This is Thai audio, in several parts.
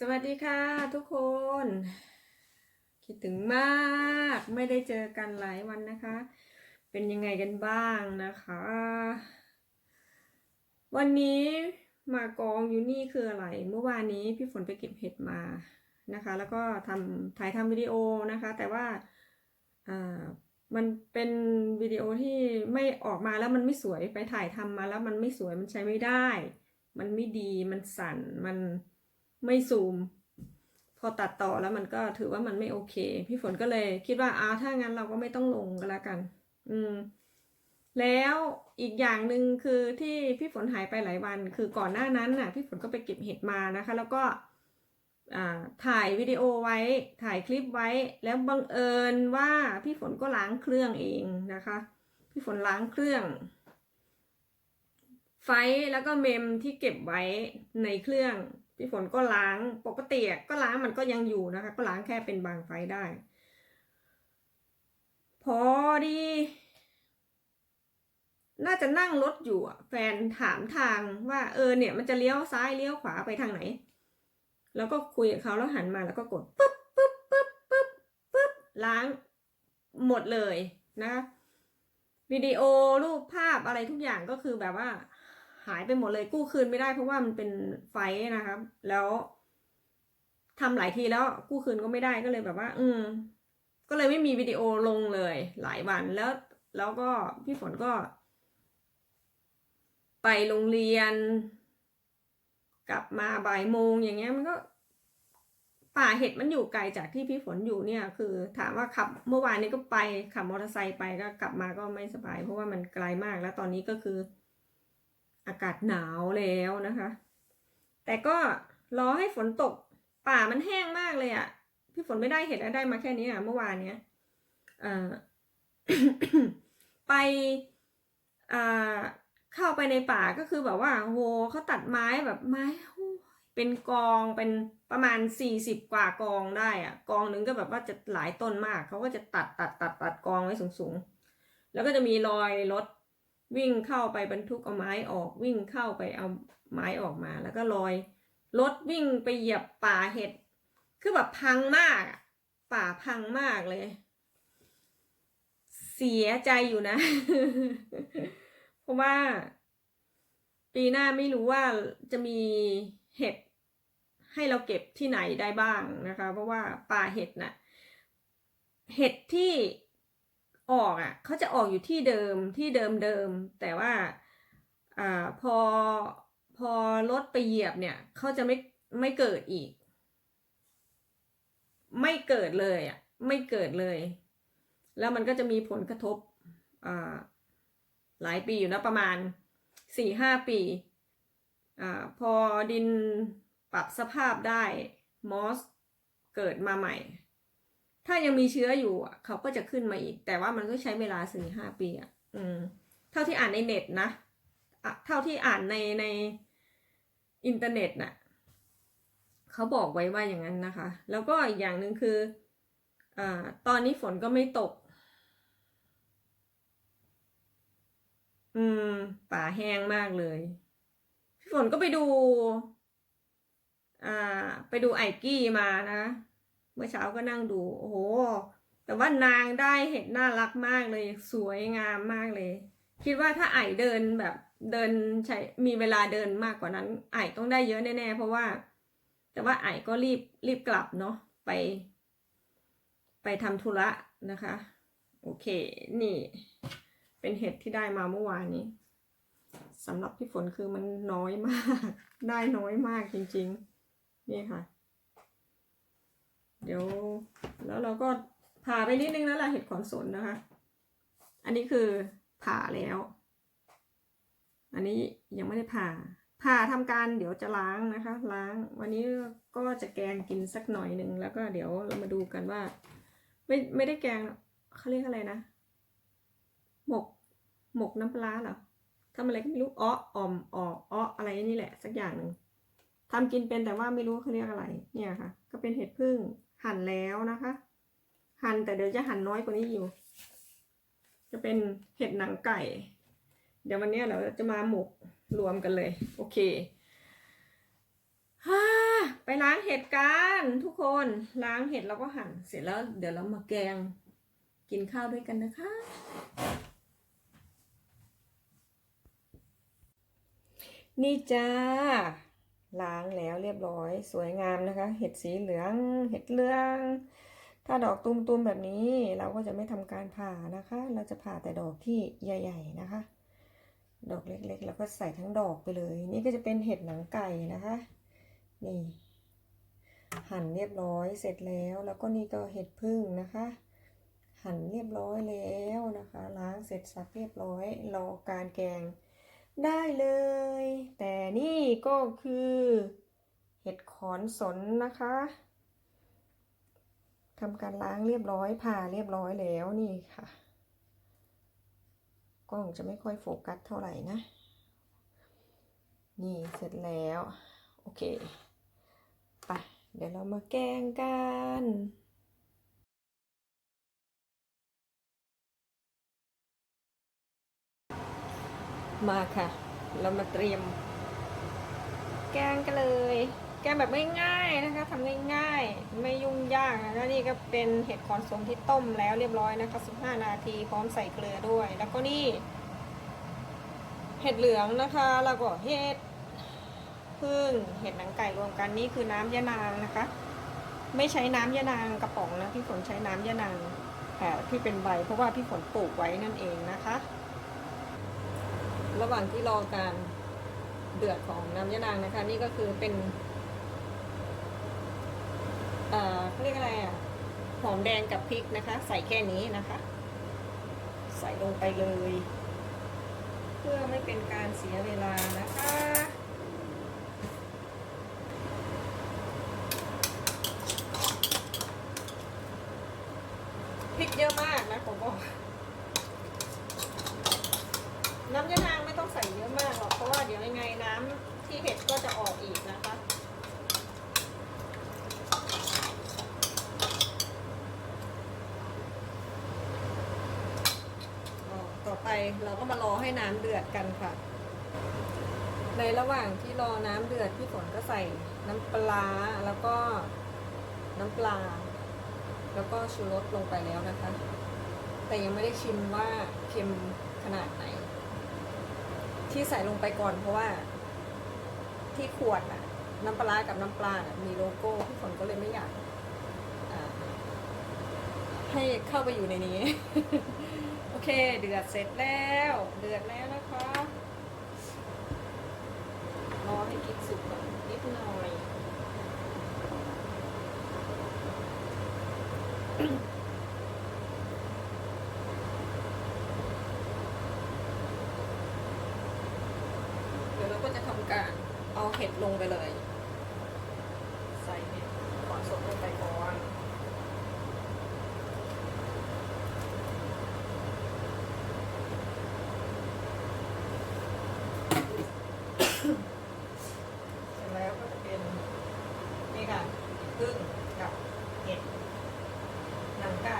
สวัสดีค่ะทุกคน คิดถึงมากไม่ได้เจอกันหลายวันนะคะ เป็นยังไงกันบ้างนะคะ วันนี้มากองอยู่นี่คืออะไร เมื่อวานนี้พี่ฝนไปเก็บเห็ดมานะคะ แล้วก็ทำถ่ายทำวิดีโอนะคะ แต่ว่าอ่ามันเป็นวิดีโอที่ไม่ออกมาแล้วมันไม่สวยไปถ่ายทำมาแล้วมันไม่สวยมันใช้ไม่ได้ มันไม่ดีมันสั่นมัน ไม่ซูม พอตัดต่อแล้วมันก็ถือว่ามันไม่โอเค พี่ฝนก็เลยคิดว่าอาถ้างั้นเราก็ไม่ต้องลงกันแล้วกัน อืม แล้วอีกอย่างหนึ่งคือที่พี่ฝนหายไปหลายวัน คือก่อนหน้านั้นน่ะ พี่ฝนก็ไปเก็บเห็ดมานะคะ แล้วก็อ่าถ่ายวิดีโอไว้ถ่ายคลิปไว้ แล้วบังเอิญว่าพี่ฝนก็ล้างเครื่องเองนะคะ พี่ฝนล้างเครื่อง ไฟแล้วก็เมมที่เก็บไว้ในเครื่อง พี่ฝนก็ล้างปกติก็ล้างมันก็ยังอยู่นะคะ ก็ล้างแค่เป็นบางไฟได้ พอดี น่าจะนั่งรถอยู่อะแฟนถามทางว่าเออเนี่ย มันจะเลี้ยวซ้ายเลี้ยวขวาไปทางไหน แล้วก็คุยกับเขาแล้วหันมาแล้วก็กดปึ๊บปึ๊บปึ๊บปึ๊บปึ๊บล้างหมดเลยนะคะวิดีโอรูปภาพอะไรทุกอย่างก็คือแบบว่า หายไปหมดเลยกู้คืนไม่ได้เพราะว่ามันเป็นไฟนะครับ แล้วทำหลายทีแล้วกู้คืนก็ไม่ได้ก็เลยแบบว่า อืม ก็เลยไม่มีวิดีโอลงเลย หลายวันแล้ว แล้วก็พี่ฝนก็ ไปโรงเรียน กลับมาบ่ายโมงอย่างเงี้ยมันก็ป่าเห็ดมันอยู่ไกลจากที่พี่ฝนอยู่เนี่ย คือถามว่าขับเมื่อวานนี้ก็ไปขับมอเตอร์ไซค์ไปก็กลับมาก็ไม่สบาย เพราะว่ามันไกลมากแล้วตอนนี้ก็คือ อากาศหนาวแล้วนะคะ แต่ก็รอให้ฝนตกป่ามันแห้งมากเลยอะ่ะ พี่ฝนไม่ได้เห็ดแล้วได้มาแค่นี้อะ่ะเมื่อวานเนี้ยไปเข้าไปในป่าก็คือแบบว่าโหเขาตัดไม้แบบไม้เป็นกองเป็นประมาณสี่สิบกว่ากองได้อะกองหนึ่งก็แบบว่าจะหลายต้นมากเขาก็จะตัดตัดตัดตัดกองไว้สูงๆ แล้วก็จะมีรอยรถ วิ่งเข้าไปบรรทุกเอาไม้ออกวิ่งเข้าไปเอาไม้ออกมา แล้วก็รอยรถวิ่งไปเหยียบป่าเห็ด คือแบบพังมากป่าพังมากเลย เสียใจอยู่นะ เพราะว่า ปีหน้าไม่รู้ว่าจะมีเห็ดให้เราเก็บที่ไหนได้บ้างนะคะ เพราะว่าป่าเห็ดน่ะ เห็ดที่ ออกอะเขาจะออกอยู่ที่เดิมที่เดิมเดิมแต่ว่าอ่าพอพอรถไปเหยียบเนี่ยเขาจะไม่ไม่เกิดอีก ไม่เกิดเลยอะไม่เกิดเลย แล้วมันก็จะมีผลกระทบอ่าหลายปีอยู่นะประมาณสี่ห้าปีอ่าพอดินปรับสภาพได้มอสเกิดมาใหม่ ถ้ายังมีเชื้ออยู่อะเขาก็จะขึ้นมาอีก แต่ว่ามันก็ใช้เวลาสี่ห้าปีอะอืมเท่าที่อ่านในเน็ตนะะเท่าที่อ่านในในอินเทอร์เน็ตน่ะเขาบอกไว้ว่าอย่างนั้นนะคะ แล้วก็อีกอย่างหนึ่งคืออ่าตอนนี้ฝนก็ไม่ตก อืม ป่าแห้งมากเลยพี่ฝนก็ไปดู อ่า ไปดูไอกี้มานะ เมื่อเช้าก็นั่งดู โอ้โห แต่ว่านางได้เห็ดน่ารักมากเลย สวยงามมากเลย คิดว่าถ้าไอเดินแบบเดินใช้มีเวลาเดินมากกว่านั้น ไอต้องได้เยอะแน่ๆเพราะว่า แต่ว่าไอก็รีบรีบกลับเนาะไป ไปทำธุระนะคะ โอเค นี่ เป็นเห็ดที่ได้มาเมื่อวานนี้สำหรับพี่ฝนคือมันน้อยมาก ได้น้อยมากจริง ๆ นี่ค่ะ เดี๋ยวแล้วเราก็ผ่าไปนิดนึงแล้วล่ะเห็ดขอนสนนะคะ อันนี้คือผ่าแล้ว อันนี้ยังไม่ได้ผ่า ผ่าทำการเดี๋ยวจะล้างนะคะ ล้าง วันนี้ก็จะแกงกินสักหน่อยหนึ่งแล้วก็เดี๋ยวเรามาดูกันว่า ไม่ไม่ได้แกงเขาเรียกอะไรนะหมกหมกน้ำปลาเหรอทำอะไรก็ไม่รู้อ้ออ่อมอออ้ออะไรนี่แหละ สักอย่างหนึ่งทำกินเป็นแต่ว่าไม่รู้เขาเรียกอะไร เนี่ยค่ะ ก็เป็นเห็ดพึ่ง หั่นแล้วนะคะ หั่นแต่เดี๋ยวจะหั่นน้อยกว่านี้อยู่ จะเป็นเห็ดหนังไก่ เดี๋ยววันนี้เราจะมาหมกรวมกันเลย โอเคฮ่าไปล้างเห็ดกันทุกคนล้างเห็ดแล้วก็หั่นเสร็จแล้วเดี๋ยวเรามาแกงกินข้าวด้วยกันนะคะ นี่จ้า ล้างแล้วเรียบร้อยสวยงามนะคะ เห็ดสีเหลือง เห็ดเหลือง ถ้าดอกตุมๆแบบนี้เราก็จะไม่ทำการผ่านะคะ เราจะผ่าแต่ดอกที่ใหญ่ๆนะคะ ดอกเล็กๆ แล้วก็ใส่ทั้งดอกไปเลย นี่ก็จะเป็นเห็ดหนังไก่นะคะ นี่ หั่นเรียบร้อยเสร็จแล้วแล้วก็นี่ก็เห็ดพึ่งนะคะ หั่นเรียบร้อยแล้วนะคะ ล้างเสร็จสับเรียบร้อยรอการแกง ได้เลย แต่นี่ก็คือ เห็ดขอนสนนะคะทำการล้างเรียบร้อยผ่าเรียบร้อยแล้วนี่ค่ะ กล้องจะไม่ค่อยโฟกัสเท่าไหร่นะ นี่เสร็จแล้ว โอเค ไป เดี๋ยวเรามาแกงกัน มาค่ะ เรามาเตรียม แกงกันเลย แกงแบบง่ายๆนะคะทำง่ายๆ ไม่ยุ่งยากนะแล้วนี่ก็เป็นเห็ดคอนสมที่ต้มแล้วเรียบร้อยนะคะ 15 นาทีพร้อมใส่เกลือด้วย แล้วก็นี่ เห็ดเหลืองนะคะ แล้วก็เห็ดพึ่งเห็ดหนังไก่รวมกันนี่คือน้ำยะนางนะคะ ไม่ใช้น้ำยะนางกระป๋องนะพี่ฝนใช้น้ำยะนางแต่ที่เป็นใบเพราะว่าพี่ฝนปลูกไว้นั่นเองนะคะ ระหว่างที่รอการเดือดของน้ำยะนางนะคะ นี่ก็คือเป็นเอ่อเขาเรียกอะไรอะหอมแดงกับพริกนะคะ ใส่แค่นี้นะคะ ใส่ลงไปเลย เพื่อไม่เป็นการเสียเวลานะคะพริกเยอะมากนะผมบอก น้ำยะนางไม่ต้องใส่เยอะมากหรอก เพราะว่าเดี๋ยวยังไงน้ำที่เห็ดก็จะออกอีกนะคะ ต่อไป เราก็มารอให้น้ำเดือดกันค่ะ ในระหว่างที่รอน้ำเดือดพี่ฝนก็ใส่น้ำปลาแล้วก็น้ำปลา แล้วก็ชูรสลงไปแล้วนะคะ แต่ยังไม่ได้ชิมว่าเค็มขนาดไหน ที่ใส่ลงไปก่อนเพราะว่า ที่ขวดน่ะ น้ำปลากับน้ำปลาน่ะมีโลโก้พี่ฝนก็เลยไม่อยาก ให้เข้าไปอยู่ในนี้ โอเค เดือดเสร็จแล้ว เดือดแล้วนะคะรอให้พริกสุกก่อนนิดหน่อยเดี๋ยวเราก็จะทำการเอาเห็ดลงไปเลย ใส่เห็ดก่อนสดลงไปก่อน เสร็จแล้วก็จะเป็น นี่ค่ะพึ่งกับเห็ดหนังไก่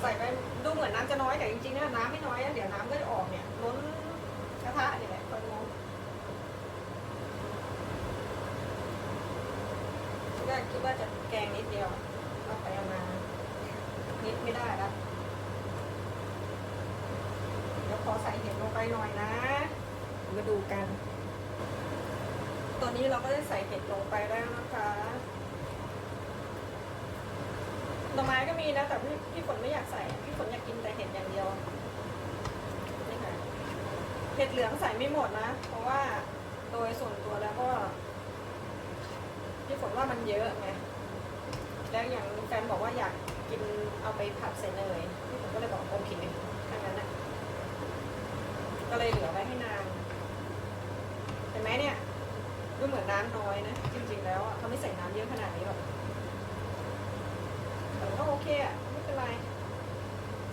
ใส่ไปดูเหมือนน้ำจะน้อยแต่จริงๆเนะน้ำไม่น้อยนะเดี๋ยวน้ำก็จะออกเนี่ยล้นกระทะเนี่ยแหละคอยดูก็คิดว่าจะแกงนิดเดียวก็ไปเอามานิดไม่ได้ละเดี๋ยวขอใส่เห็ดลงไปหน่อยนะมาดูกัน ตอนนี้เราก็ได้ใส่เห็ดลงไปแล้วนะคะ หน่อไม้ก็มีนะแต่พี่พี่ฝนไม่อยากใส่ พี่ฝนอยากกินแต่เห็ดอย่างเดียวนี่ค่ะเห็ดเหลืองใส่ไม่หมดนะ เพราะว่าโดยส่วนตัวแล้วก็ พี่ฝนว่ามันเยอะไงแล้วอย่างแฟนบอกว่าอยากกินเอาไปผัดใส่เนยพี่ฝนก็เลยบอกโอเคถ้างั้นนะก็เลยเหลือไว้ให้นางเห็นไหมเนี่ยดูเหมือนน้ำน้อยนะ จริงๆแล้วอะเขาไม่ใส่น้ำเยอะขนาดนี้หรอก แต่ก็โอเคอะไม่เป็นไร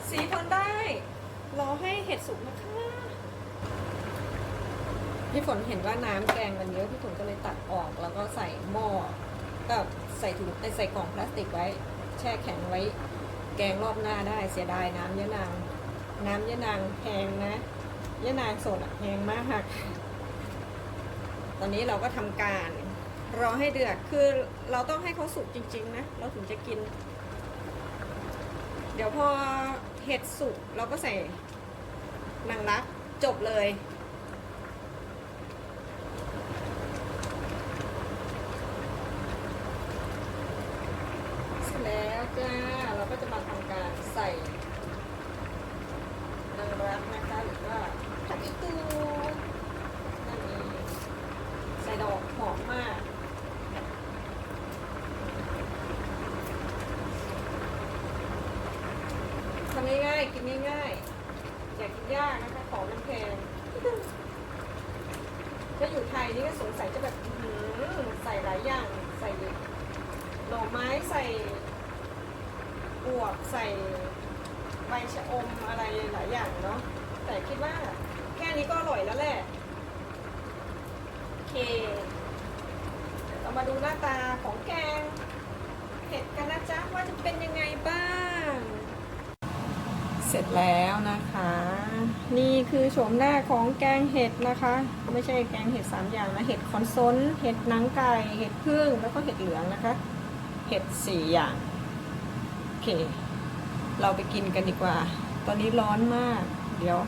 สีทนได้ รอให้เห็ดสุกนะคะ พี่ฝนเห็นว่าน้ำแกงมันเยอะ พี่ฝนก็เลยตัดออกแล้วก็ใส่หม้อก็ใส่ถุงใส่กล่องพลาสติกไว้ แช่แข็งไว้ แกงรอบหน้าได้เสียดายน้ำยะนาง น้ำยะนางแพงนะยะนางสดอะแพงมาก ตอนนี้เราก็ทำการ รอให้เดือด คือเราต้องให้เขาสุกจริง ๆ นะ เราถึงจะกิน เดี๋ยวพอเห็ดสุกเราก็ใส่นางรักจบเลย เสร็จแล้วจ้าเราก็จะมาทำการใส่นางรักนะคะหรือว่าผักอีตูนั่นเองใส่ดอกหอมมาก ทำ ง่ายๆ อย่ากินยากนะคะ ของมันแพงถ้าอยู่ไทยนี่ก็สงสัยจะแบบหืใส่หลายอย่าง ใส่หน่อไม้ใส่บวบใส่ใบชะอมอะไรหลายอย่างเนาะ แต่คิดว่าแค่นี้ก็อร่อยแล้วแหละ โอเคเดี๋ยวเรามาดูหน้าตาของแกงเห็ดกันนะจ๊ะว่าจะเป็นยังไงบ้าง เสร็จแล้วนะคะ นี่คือโฉมหน้าของแกงเห็ดนะคะ ไม่ใช่แกงเห็ดสามอย่างนะ เห็ดคอนซนเห็ดหนังไก่ เห็ดพึ่งแล้วก็เห็ดเหลืองนะคะ เห็ดสี่อย่าง โอเค เราไปกินกันดีกว่า ตอนนี้ร้อนมาก เดี๋ยว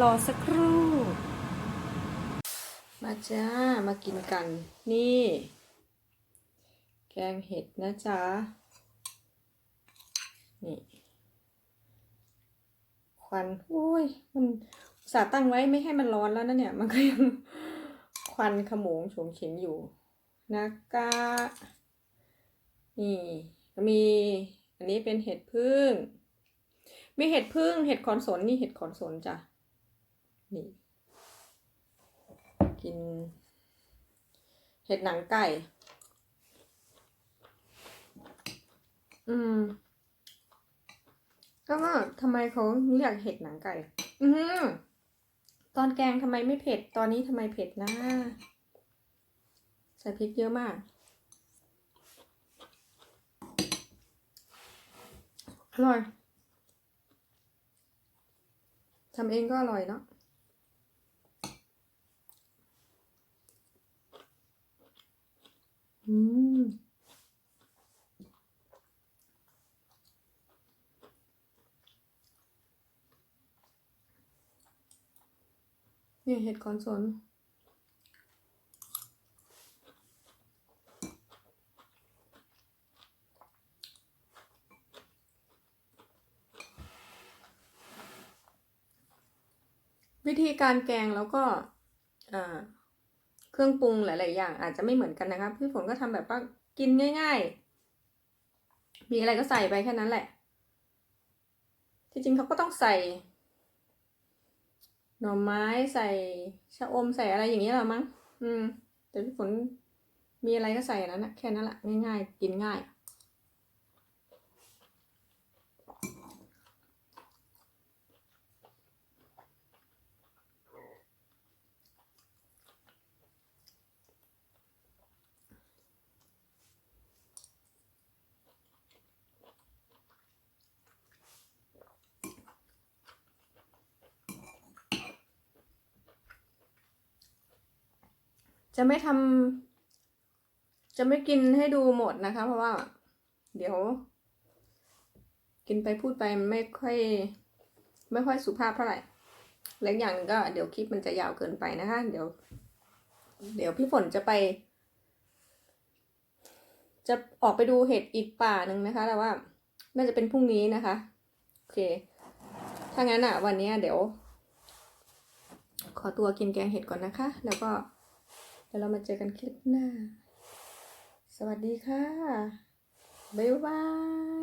รอสักครู่ มาจ้า มากินกัน นี่ แกงเห็ดนะจ๊ะ นี่ ควันโอ้ย มันสาตั้งไว้ไม่ให้มันร้อนแล้วนะเนี่ย มันก็ยังควันขโมงโฉงเฉงอยู่นะคะนี่ก็มี อันนี้เป็นเห็ดพึ่ง มีเห็ดพึ่ง เห็ดขอนสนนี่เห็ดขอนสนจ้ะ นี่ กิน เห็ดหนังไก่ อืม ก็ว่าทำไมเขาเรียกเห็ดหนังไก่ อือตอนแกงทำไมไม่เผ็ด ตอนนี้ทำไมเผ็ดนะใส่พริกเยอะมาก อร่อยทำเองก็อร่อยเนาะอืม เนี่ยเห็ดคอนสนวิธีการแกงแล้วก็อ่าเครื่องปรุงหลาย ๆ อย่าง อาจจะไม่เหมือนกันนะครับพี่ฝนก็ทำแบบว่ากินง่าย ๆ มีอะไรก็ใส่ไปแค่นั้นแหละ ที่จริงเขาก็ต้องใส่ หน่อไม้ใส่ชะอมใส่อะไรอย่างนี้หรอมั้ง อืม แต่พี่ฝนมีอะไรก็ใส่นนั้นนะแค่นั้นแหละง่ายๆ กินง่าย จะไม่ทำจะไม่กินให้ดูหมดนะคะ เพราะว่า เดี๋ยว กินไปพูดไปไม่ค่อย ไม่ค่อยสุภาพเท่าไหร่และอย่างนึงก็เดี๋ยวคลิปมันจะยาวเกินไปนะคะ เดี๋ยว เดี๋ยวพี่ฝนจะไป จะออกไปดูเห็ดอีกป่าหนึ่งนะคะ แต่ว่าน่าจะเป็นพรุ่งนี้นะคะ โอเค ถ้างั้นอะ วันนี้เดี๋ยว ขอตัวกินแกงเห็ดก่อนนะคะ แล้วก็ เดี๋ยวเรามาเจอกันคลิปหน้า สวัสดีค่ะ บ๊ายบาย